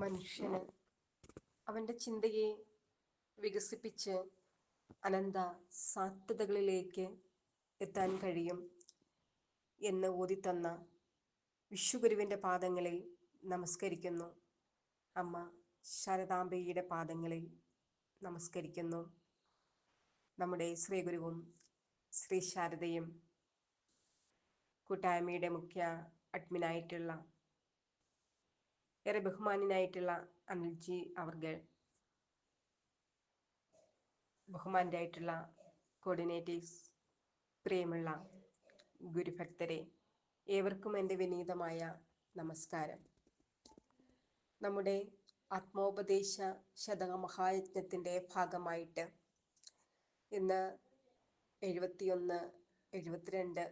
മനുഷ്യന് അവന്റെ ചിന്തയെ വികസിപ്പിച്ച് അനന്ത സാധ്യതകളിലേക്ക് എത്താൻ കഴിയും എന്ന് ഓതിത്തന്ന വിശ്വഗുരുവിന്റെ പാദങ്ങളിൽ നമസ്കരിക്കുന്നു. അമ്മ ശാരദാംബയുടെ പാദങ്ങളിൽ നമസ്കരിക്കുന്നു. നമ്മുടെ ശ്രീഗുരുവും ശ്രീ ശാരദയും കൂട്ടായ്മയുടെ മുഖ്യ അഡ്മിനായിട്ടുള്ള ഏറെ ബഹുമാനായിട്ടുള്ള അനിൽജി അവർഗൾ. ബഹുമാനായിട്ടുള്ള കോർഡിനേറ്റേഴ്സ് പ്രിയമുള്ള ഗുരുഭക്തരെ ഏവർക്കും എന്റെ വിനീതമായ നമസ്കാരം. നമ്മുടെ ആത്മോപദേശ ശതക മഹായജ്ഞത്തിന്റെ ഭാഗമായിട്ട് ഇന്ന് എഴുപത്തിയൊന്ന് എഴുപത്തിരണ്ട്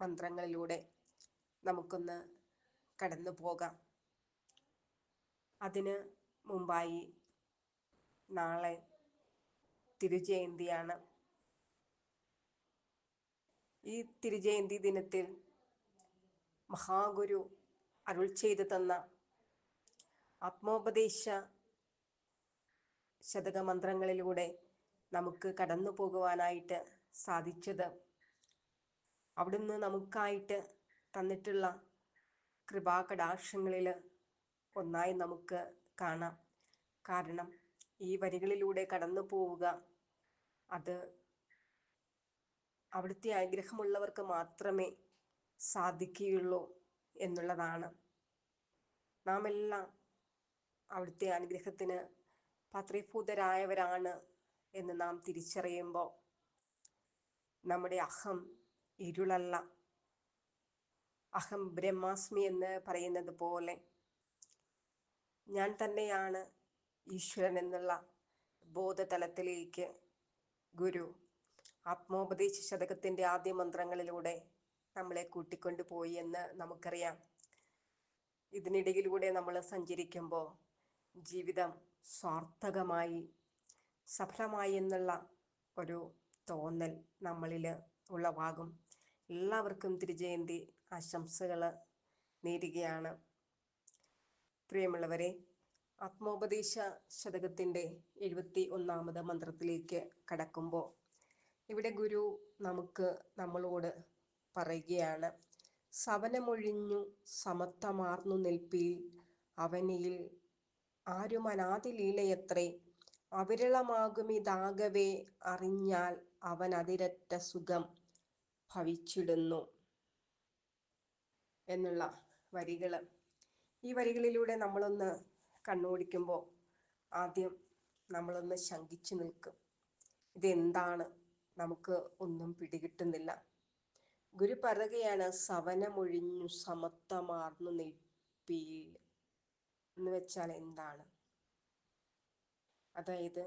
മന്ത്രങ്ങളിലൂടെ നമുക്കൊന്ന് കടന്നു പോകാം അതിന് മുമ്പായി നാളെ തിരുജയന്തിയാണ്. ഈ തിരുജയന്തി ദിനത്തിൽ മഹാഗുരു അരുൾ ചെയ്തു തന്ന ആത്മോപദേശ ശതകമന്ത്രങ്ങളിലൂടെ നമുക്ക് കടന്നു പോകുവാനായിട്ട് സാധിച്ചത് അവിടുന്ന് നമുക്കായിട്ട് തന്നിട്ടുള്ള കൃപാകടാക്ഷങ്ങളിൽ ഒന്നായി നമുക്ക് കാണാം. കാരണം ഈ വരികളിലൂടെ കടന്നു പോവുക അത് അവിടുത്തെ ആഗ്രഹമുള്ളവർക്ക് മാത്രമേ സാധിക്കുകയുള്ളൂ എന്നുള്ളതാണ്. നാം എല്ലാം അവിടുത്തെ അനുഗ്രഹത്തിന് പത്രീഭൂതരായവരാണ് എന്ന് നാം തിരിച്ചറിയുമ്പോൾ നമ്മുടെ അഹം ഇരുളല്ല. അഹം ബ്രഹ്മാസ്മി എന്ന് പറയുന്നത് പോലെ ഞാൻ തന്നെയാണ് ഈശ്വരൻ എന്നുള്ള ബോധതലത്തിലേക്ക് ഗുരു. ആത്മോപദേശ ശതകത്തിന്റെ ആദ്യ മന്ത്രങ്ങളിലൂടെ നമ്മളെ കൂട്ടിക്കൊണ്ടുപോയി എന്ന് നമുക്കറിയാം. ഇതിനിടയിലൂടെ നമ്മൾ സഞ്ചരിക്കുമ്പോൾ ജീവിതം സ്വാർത്ഥകമായി സഫലമായി എന്നുള്ള ഒരു തോന്നൽ നമ്മളിൽ ഉളവാകും. എല്ലാവർക്കും തിരുജയന്തി ആശംസകൾ നേരുകയാണ്. പ്രിയമുള്ളവരെ ആത്മോപദേശ ശതകത്തിന്റെ എഴുപത്തി ഒന്നാമത് മന്ത്രത്തിലേക്ക് കടക്കുമ്പോൾ ഇവിടെ ഗുരു നമുക്ക് നമ്മളോട് പറയുകയാണ് സവനമൊഴിഞ്ഞു സമത്വമാർന്നു നിൽപ്പിൽ അവനിയിൽ ആരും അനാദി ലീലയത്രേ അവിരളമാകുമിതാകവേ അറിഞ്ഞാൽ അവൻ അതിരറ്റ സുഖം ഭവിച്ചിടുന്നു എന്നുള്ള വരികൾ ഈ വരികളിലൂടെ നമ്മളൊന്ന് കണ്ണോടിക്കുമ്പോൾ ആദ്യം നമ്മളൊന്ന് ശങ്കിച്ചു നിൽക്കും. ഇതെന്താണ്? നമുക്ക് ഒന്നും പിടികിട്ടുന്നില്ല. ഗുരു പറയുകയാണ് സവനമൊഴിഞ്ഞു സമത്വമാർന്നു നിൽപ്പീൽ എന്ന് വെച്ചാൽ എന്താണ്? അതായത്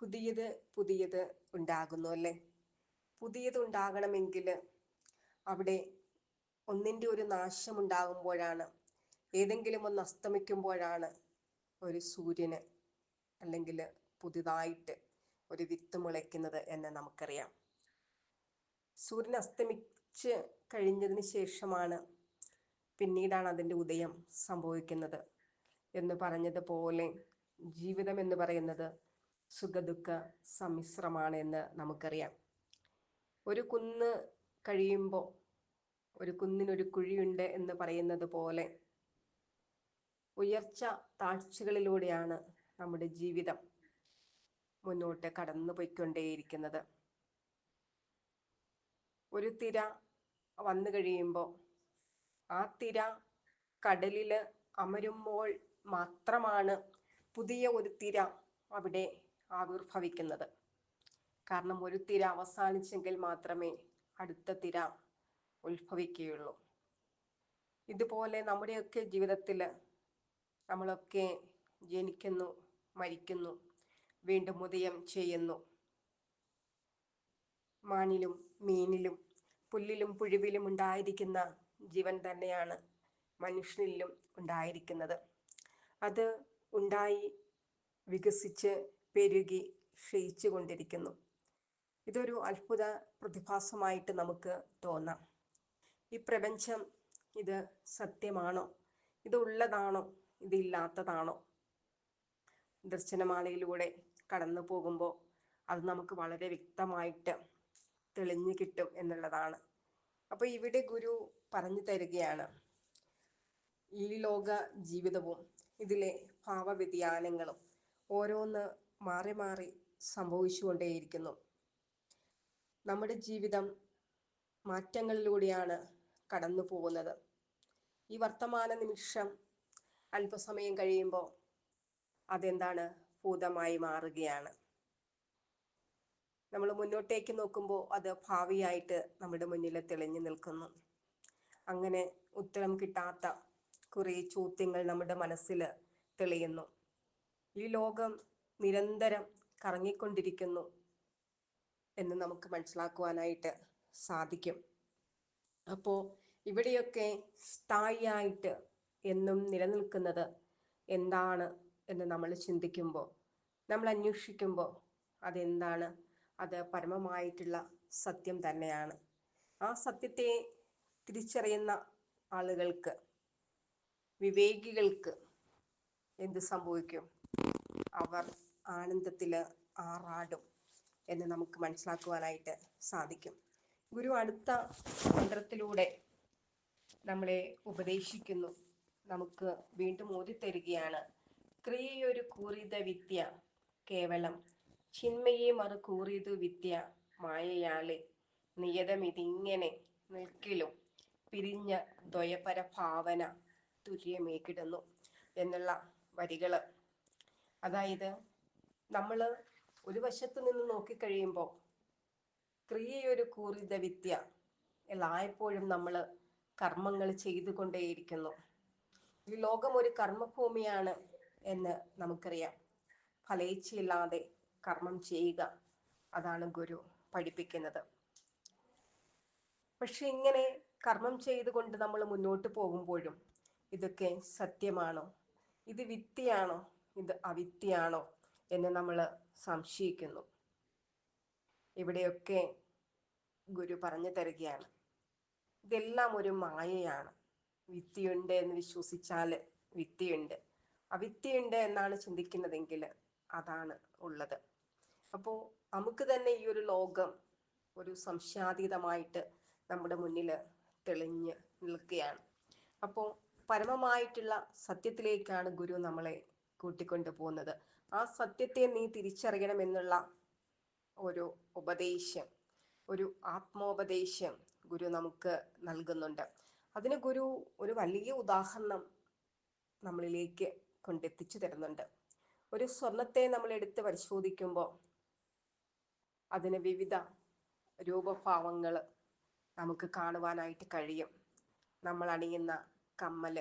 പുതിയത് പുതിയത് ഉണ്ടാകുന്നു അല്ലേ? പുതിയത് ഉണ്ടാകണമെങ്കിൽ അവിടെ ഒന്നിന്റെ ഒരു നാശം ഉണ്ടാകുമ്പോഴാണ് ഏതെങ്കിലും ഒന്ന് അസ്തമിക്കുമ്പോഴാണ് ഒരു സൂര്യന് അല്ലെങ്കിൽ പുതുതായിട്ട് ഒരു വിത്ത് മുളയ്ക്കുന്നത് എന്ന് നമുക്കറിയാം. സൂര്യൻ അസ്തമിച്ച് കഴിഞ്ഞതിന് ശേഷമാണ് പിന്നീടാണ് അതിന്റെ ഉദയം സംഭവിക്കുന്നത് എന്ന് പറഞ്ഞതുപോലെ ജീവിതം എന്ന് പറയുന്നത് സുഖദുഃഖ സമ്മിശ്രമാണ് എന്ന് നമുക്കറിയാം. ഒരു കുന്ന് കഴിയുമ്പോൾ ഒരു കുന്നിനൊരു കുഴിയുണ്ട് എന്ന് പറയുന്നത് പോലെ ഉയർച്ച താഴ്ചകളിലൂടെയാണ് നമ്മുടെ ജീവിതം മുന്നോട്ട് കടന്നു പോയിക്കൊണ്ടേയിരിക്കുന്നത് ഒരു തിര വന്നു കഴിയുമ്പോൾ ആ തിര കടലിൽ അമരുമ്പോൾ മാത്രമാണ് പുതിയ ഒരു തിര അവിടെ ആവിർഭവിക്കുന്നത്. കാരണം ഒരു തിര അവസാനിച്ചെങ്കിൽ മാത്രമേ അടുത്ത തിര ഉത്ഭവിക്കുകയുള്ളൂ. ഇതുപോലെ നമ്മുടെയൊക്കെ ജീവിതത്തിൽ നമ്മളൊക്കെ ജനിക്കുന്നു മരിക്കുന്നു വീണ്ടും ഉദയം ചെയ്യുന്നു. മാനിലും മീനിലും പുല്ലിലും പുഴുവിലും ഉണ്ടായിരിക്കുന്ന ജീവൻ തന്നെയാണ് മനുഷ്യനിലും ഉണ്ടായിരിക്കുന്നത്. അത് ഉണ്ടായി വികസിച്ച് പെരുകി ക്ഷയിച്ചു കൊണ്ടിരിക്കുന്നു. ഇതൊരു അത്ഭുത പ്രതിഭാസമായിട്ട് നമുക്ക് തോന്നാം. ഈ പ്രപഞ്ചം ഇത് സത്യമാണോ? ഇത് ഉള്ളതാണോ? ഇതില്ലാത്തതാണോ? ദർശനമാലയിലൂടെ കടന്നു പോകുമ്പോൾ അത് നമുക്ക് വളരെ വ്യക്തമായിട്ട് തെളിഞ്ഞു കിട്ടും എന്നുള്ളതാണ്. അപ്പോൾ ഇവിടെ ഗുരു പറഞ്ഞു തരികയാണ് ഈ ലോക ജീവിതവും ഇതിലെ ഭാവവ്യതിയാനങ്ങളും ഓരോന്ന് മാറി മാറി സംഭവിച്ചുകൊണ്ടേയിരിക്കുന്നു. നമ്മുടെ ജീവിതം മാറ്റങ്ങളിലൂടെയാണ് കടന്നു പോകുന്നത്. ഈ വർത്തമാന നിമിഷം അല്പസമയം കഴിയുമ്പോൾ അതെന്താണ്? ഭൂതമായി മാറുകയാണ്. നമ്മൾ മുന്നോട്ടേക്ക് നോക്കുമ്പോൾ അത് ഭാവിയായിട്ട് നമ്മുടെ മുന്നിൽ തെളിഞ്ഞു നിൽക്കുന്നു. അങ്ങനെ ഉത്തരം കിട്ടാത്ത കുറെ ചോദ്യങ്ങൾ നമ്മുടെ മനസ്സിൽ തെളിയുന്നു. ഈ ലോകം നിരന്തരം കറങ്ങിക്കൊണ്ടിരിക്കുന്നു എന്ന് നമുക്ക് മനസ്സിലാക്കുവാനായിട്ട് സാധിക്കും. അപ്പോൾ ഇവിടെയൊക്കെ സ്ഥായിയായിട്ട് എന്നും നിലനിൽക്കുന്നത് എന്താണ് എന്ന് നമ്മൾ ചിന്തിക്കുമ്പോൾ നമ്മൾ അന്വേഷിക്കുമ്പോൾ അതെന്താണ്? അത് പരമമായിട്ടുള്ള സത്യം തന്നെയാണ്. ആ സത്യത്തെ തിരിച്ചറിയുന്ന ആളുകൾക്ക് വിവേകികൾക്ക് എന്ത് സംഭവിക്കും? അവർ ആനന്ദത്തിൽ ആറാടും എന്ന് നമുക്ക് മനസ്സിലാക്കുവാനായിട്ട് സാധിക്കും. ഗുരു അടുത്ത മന്ത്രത്തിലൂടെ നമ്മളെ ഉപദേശിക്കുന്നു. നമുക്ക് വീണ്ടും ഓതിത്തരികയാണ് ക്രിയയൊരു കൂറിത വിദ്യ കേവലം ചിന്മയെ മറു കൂറിയതു വിദ്യ മായയാളെ. നിയതമിതിങ്ങനെ നിൽക്കിലും പിരിഞ്ഞ ദ്വയപര ഭാവന തുല്യമേകിടുന്നു എന്നുള്ള വരികൾ അതായത് നമ്മൾ ഒരു വശത്ത് നിന്ന് നോക്കിക്കഴിയുമ്പോൾ ക്രിയയൊരു കൂറിത വിദ്യ എല്ലായ്പ്പോഴും നമ്മൾ കർമ്മങ്ങൾ ചെയ്തുകൊണ്ടേയിരിക്കുന്നു. ഈ ലോകം ഒരു കർമ്മഭൂമിയാണ് എന്ന് നമുക്കറിയാം. ഫലേച്ഛയില്ലാതെ കർമ്മം ചെയ്യുക അതാണ് ഗുരു പഠിപ്പിക്കുന്നത്. പക്ഷെ ഇങ്ങനെ കർമ്മം ചെയ്തുകൊണ്ട് നമ്മൾ മുന്നോട്ട് പോകുമ്പോഴും ഇതൊക്കെ സത്യമാണോ? ഇത് വിത്തിയാണോ ഇത് അവിത്തിയാണോ എന്ന് നമ്മൾ സംശയിക്കുന്നു. ഇവിടെയൊക്കെ ഗുരു പറഞ്ഞു തരികയാണ്. ഇതെല്ലാം ഒരു മായയാണ്. വിത്തിയുണ്ട് എന്ന് വിശ്വസിച്ചാൽ വിത്തിയുണ്ട് വിദ്യയുണ്ട് എന്നാണ് ചിന്തിക്കുന്നതെങ്കിൽ അതാണ് ഉള്ളത്. അപ്പോൾ നമുക്ക് തന്നെ ഈ ഒരു ലോകം ഒരു സംശയാതീതമായിട്ട് നമ്മുടെ മുന്നിൽ തെളിഞ്ഞ് നിൽക്കുകയാണ്. അപ്പോൾ പരമമായിട്ടുള്ള സത്യത്തിലേക്കാണ് ഗുരു നമ്മളെ കൂട്ടിക്കൊണ്ടു പോകുന്നത്. ആ സത്യത്തെ നീ തിരിച്ചറിയണമെന്നുള്ള ഒരു ഉപദേശം ഒരു ആത്മോപദേശം ഗുരു നമുക്ക് നൽകുന്നുണ്ട്. അതിന് ഗുരു ഒരു വലിയ ഉദാഹരണം നമ്മളിലേക്ക് കൊണ്ടെത്തിച്ചു തരുന്നുണ്ട്. ഒരു സ്വർണത്തെ നമ്മൾ എടുത്ത് പരിശോധിക്കുമ്പോൾ അതിന് വിവിധ രൂപഭാവങ്ങൾ നമുക്ക് കാണുവാനായിട്ട് കഴിയും. നമ്മൾ അണിയുന്ന കമ്മൽ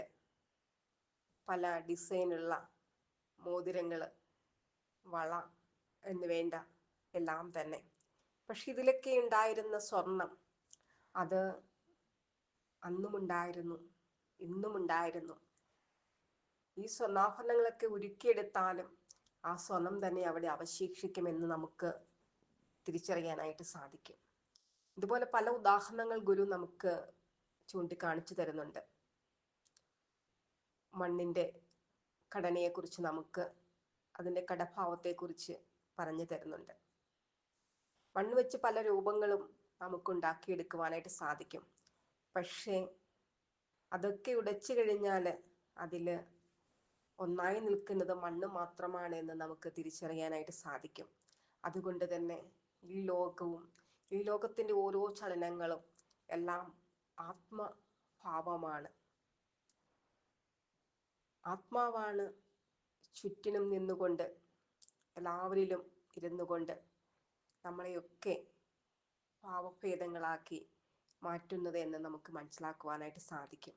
പല ഡിസൈനുള്ള മോതിരങ്ങൾ വള എന്ന് വേണ്ട എല്ലാം തന്നെ. പക്ഷെ ഇതിലൊക്കെ ഉണ്ടായിരുന്ന സ്വർണം അത് അന്നുമുണ്ടായിരുന്നു ഇന്നുമുണ്ടായിരുന്നു. ഈ സ്വർണാഭരണങ്ങളൊക്കെ ഉരുക്കിയെടുത്താലും ആ സ്വർണം തന്നെ അവിടെ അവശേഷിക്കുമെന്ന് നമുക്ക് തിരിച്ചറിയാനായിട്ട് സാധിക്കും. ഇതുപോലെ പല ഉദാഹരണങ്ങൾ ഗുരു നമുക്ക് ചൂണ്ടിക്കാണിച്ചു തരുന്നുണ്ട്. മണ്ണിന്റെ ഘടനയെക്കുറിച്ച് നമുക്ക് അതിന്റെ കടഭാവത്തെക്കുറിച്ച് പറഞ്ഞു തരുന്നുണ്ട്. മണ്ണ് വെച്ച് പല രൂപങ്ങളും നമുക്ക് ഉണ്ടാക്കിയെടുക്കുവാനായിട്ട് സാധിക്കും. പക്ഷേ അതൊക്കെ ഉടച്ചു കഴിഞ്ഞാൽ അതിൽ ഒന്നായി നിൽക്കുന്നത് മണ്ണ് മാത്രമാണ് എന്ന് നമുക്ക് തിരിച്ചറിയാനായിട്ട് സാധിക്കും. അതുകൊണ്ട് തന്നെ ഈ ലോകവും ഈ ലോകത്തിന്റെ ഓരോ ചലനങ്ങളും എല്ലാം ആത്മഭാവമാണ്. ആത്മാവാണ് ചുറ്റിനും നിന്നുകൊണ്ട് എല്ലാവരിലും ഇരുന്നു കൊണ്ട് നമ്മളെയൊക്കെ ഭാവഭേദങ്ങളാക്കി മാറ്റുന്നത് എന്ന് നമുക്ക് മനസ്സിലാക്കുവാനായിട്ട് സാധിക്കും.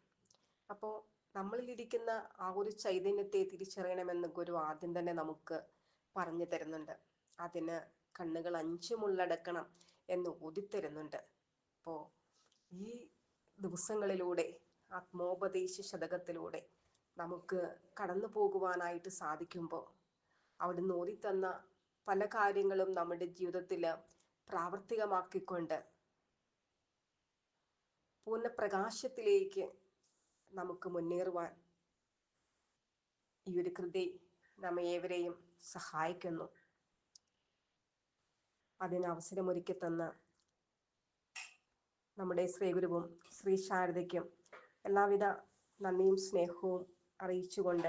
അപ്പോൾ നമ്മളിലിരിക്കുന്ന ആ ഒരു ചൈതന്യത്തെ തിരിച്ചറിയണമെന്ന് ഗുരു ആദ്യം തന്നെ നമുക്ക് പറഞ്ഞു തരുന്നുണ്ട്. അതിന് കണ്ണുകൾ അഞ്ചും ഉള്ളടക്കണം എന്ന് ഊതിത്തരുന്നുണ്ട്. അപ്പോൾ ഈ ദിവസങ്ങളിലൂടെ ആത്മോപദേശ ശതകത്തിലൂടെ നമുക്ക് കടന്നു പോകുവാനായിട്ട് സാധിക്കുമ്പോൾ അവിടുന്ന് ഓതിത്തന്ന പല കാര്യങ്ങളും നമ്മുടെ ജീവിതത്തിൽ പ്രാവർത്തികമാക്കിക്കൊണ്ട് പൂർണ പ്രകാശത്തിലേക്ക് നമുക്ക് മുന്നേറുവാൻ ഈ ഒരു കൃതി നമ്മെ ഏവരെയും സഹായിക്കുന്നു. അതിന് അവസരമൊരുക്കി തന്ന നമ്മുടെ ശ്രീഗുരുവും ശ്രീ ശാരദയ്ക്കും എല്ലാവിധ നന്ദിയും സ്നേഹവും അറിയിച്ചുകൊണ്ട്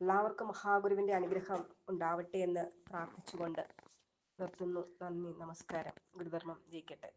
എല്ലാവർക്കും മഹാഗുരുവിന്റെ അനുഗ്രഹം ഉണ്ടാവട്ടെ എന്ന് പ്രാർത്ഥിച്ചുകൊണ്ട് നിർത്തുന്നു. നന്ദി നമസ്കാരം. ഗുരുധർമ്മം ജയിക്കട്ടെ.